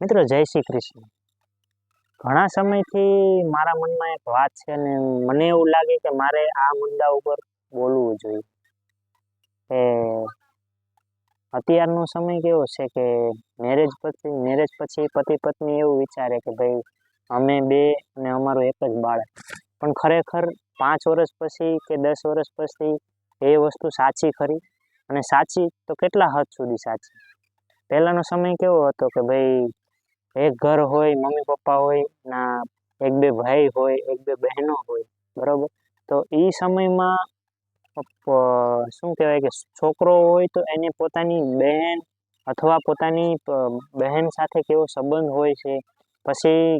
મિત્રો, જય શ્રી કૃષ્ણ. ઘણા સમયથી મારા મનમાં એક વાત છે અને મને એવું લાગે કે મારે આ મુદ્દા ઉપર બોલવું જોઈએ. કે અત્યારનો સમય કેવો છે કે મેરેજ પછી મેરેજ પછી પતિ પત્ની એવું વિચારે કે ભાઈ અમે બે અને અમારું એક જ બાળક. પણ ખરેખર પાંચ વર્ષ પછી કે દસ વર્ષ પછી એ વસ્તુ સાચી ખરી? અને સાચી તો કેટલા હદ સુધી સાચી? પહેલાંનો સમય કેવો હતો કે ભાઈ એક ઘર હોય, મમ્મી પપ્પા હોય, ના, એક બે ભાઈ હોય, એક બે બહેનો હોય, બરોબર? તો એ સમયમાં શું કહેવાય કે છોકરો હોય તો એને પોતાની બહેન અથવા પોતાની બહેન સાથે કેવો સંબંધ હોય છે? પછી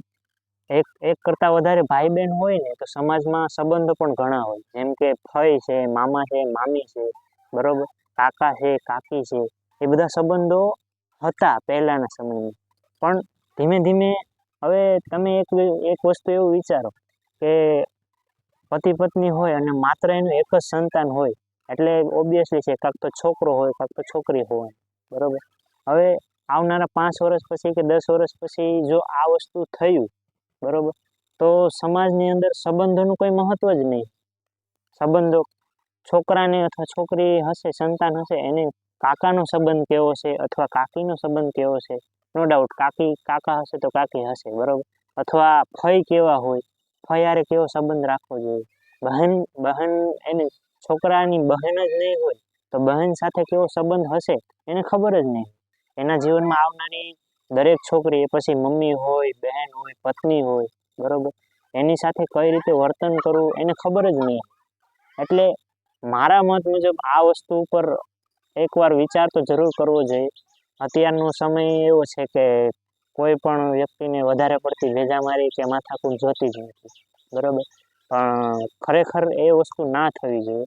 એક એક કરતાં વધારે ભાઈ બહેન હોય ને તો સમાજમાં સંબંધો પણ ઘણા હોય. જેમ કે ફઈ છે, મામા છે, મામી છે, બરોબર? કાકા છે, કાકી છે, એ બધા સંબંધો હતા પહેલાંના સમયમાં. પણ ધીમે ધીમે હવે તમે એક એક વસ્તુ એવું વિચારો કે પતિ પત્ની હોય અને માત્ર એનું એક જ સંતાન હોય, એટલે ઓબ્વિયસલી છે, કાંક તો છોકરો હોય, કાંક તો છોકરી હોય, બરાબર? હવે આવનારા પાંચ વર્ષ પછી કે દસ વર્ષ પછી જો આ વસ્તુ થયું, બરાબર? તો સમાજની અંદર સંબંધોનું કોઈ મહત્વ જ નહીં. સંબંધો, છોકરાને અથવા છોકરી હશે, સંતાન હશે, એને કાકાનો સંબંધ કેવો છે અથવા કાકીનો સંબંધ કેવો છે? નો ડાઉટ કાકી, કાકા હશે તો કાકી હશે, બરોબર? અથવા ફઈ કેવા હોય? ફયારે કેવો સંબંધ રાખવો જોઈએ? બહેન બહેન એને છોકરાની બહેન જ નહીં હોય, તો બહેન સાથે કેવો સંબંધ હશે? એને ખબર જ નહીં. એના જીવનમાં આવનારી દરેક છોકરી પછી મમ્મી હોય, બહેન હોય, પત્ની હોય, બરોબર? એની સાથે કઈ રીતે વર્તન કરવું, એને ખબર જ નહીં. એટલે મારા મત મુજબ આ વસ્તુ ઉપર એકવાર વિચાર તો જરૂર કરવો જોઈએ. અત્યારનો સમય એવો છે કે કોઈ પણ વ્યક્તિને વધારે પડતી વેજામારી કે માથાકૂટ જોતી જ નથી. બરોબર? પણ ખરેખર એ વસ્તુ ના થવી જોઈએ.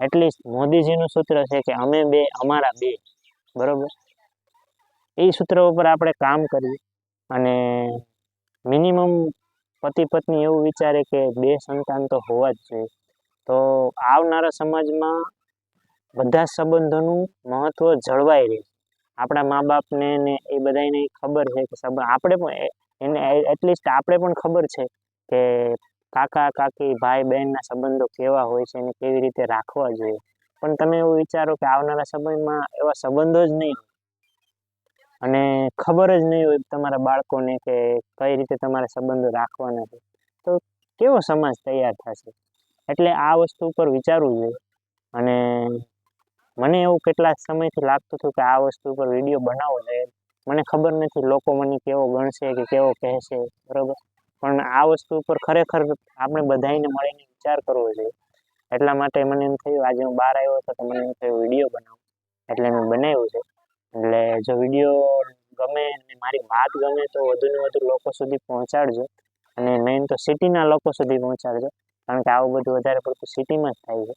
એટલીસ્ટ મોદીજીનું સૂત્ર છે કે અમે બે, અમારા બે. બરોબર? એ સૂત્ર ઉપર આપણે કામ કરીએ. અને મિનિમમ પતિ પત્ની એવું વિચારે કે બે સંતાન તો હોવા જ જોઈએ. તો આવનારા સમાજમાં બધા સંબંધોનું મહત્ત્વ જળવાઈ રહે. આપણા મા બાપને ને એ બધાને ખબર છે કે સંબંધ, આપણે પણ એને એટલીસ્ટ આપણે પણ ખબર છે કે કાકા, કાકી, ભાઈ, બહેનના સંબંધો કેવા હોય છે અને કેવી રીતે રાખવા જોઈએ. પણ તમે એવું વિચારો કે આવનારા સમયમાં એવા સંબંધો જ નહીં અને ખબર જ નહીં હોય તમારા બાળકોને કે કઈ રીતે તમારા સંબંધો રાખવાના છે. તો કેવો સમાજ તૈયાર થશે? એટલે આ વસ્તુ ઉપર વિચારવું જોઈએ. અને મને એવું કેટલા સમયથી લાગતું હતું કે આ વસ્તુ ઉપર વીડિયો બનાવવો જોઈએ. મને ખબર નથી લોકો મને કેવો ગણશે કે કેવો કહેશે, બરોબર? પણ આ વસ્તુ ઉપર ખરેખર આપણે બધાને મળીને વિચાર કરવો જોઈએ. એટલા માટે મને એમ થયું, આજે હું બહાર આવ્યો હતો તો મને એમ થયું, વીડિયો બનાવું. એટલે મેં બનાવ્યું છે. એટલે જો વીડિયો ગમે અને મારી વાત ગમે તો વધુને વધુ લોકો સુધી પહોંચાડજો. અને મેઇન તો સિટીના લોકો સુધી પહોંચાડજો. કારણ કે આવું બધું વધારે પડતું સિટીમાં જ થાય છે.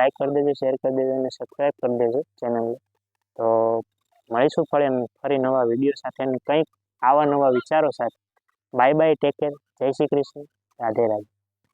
લાઈક કરી દેજો શેર કરી દેજો અને સબસ્ક્રાઈબ કરી દેજો ચેનલને તો મળીશું ફરી ફરી નવા વીડિયો સાથે કંઈક આવા નવા વિચારો સાથે. બાય બાય ટેક કેર જય શ્રી કૃષ્ણ. રાધે રાધે.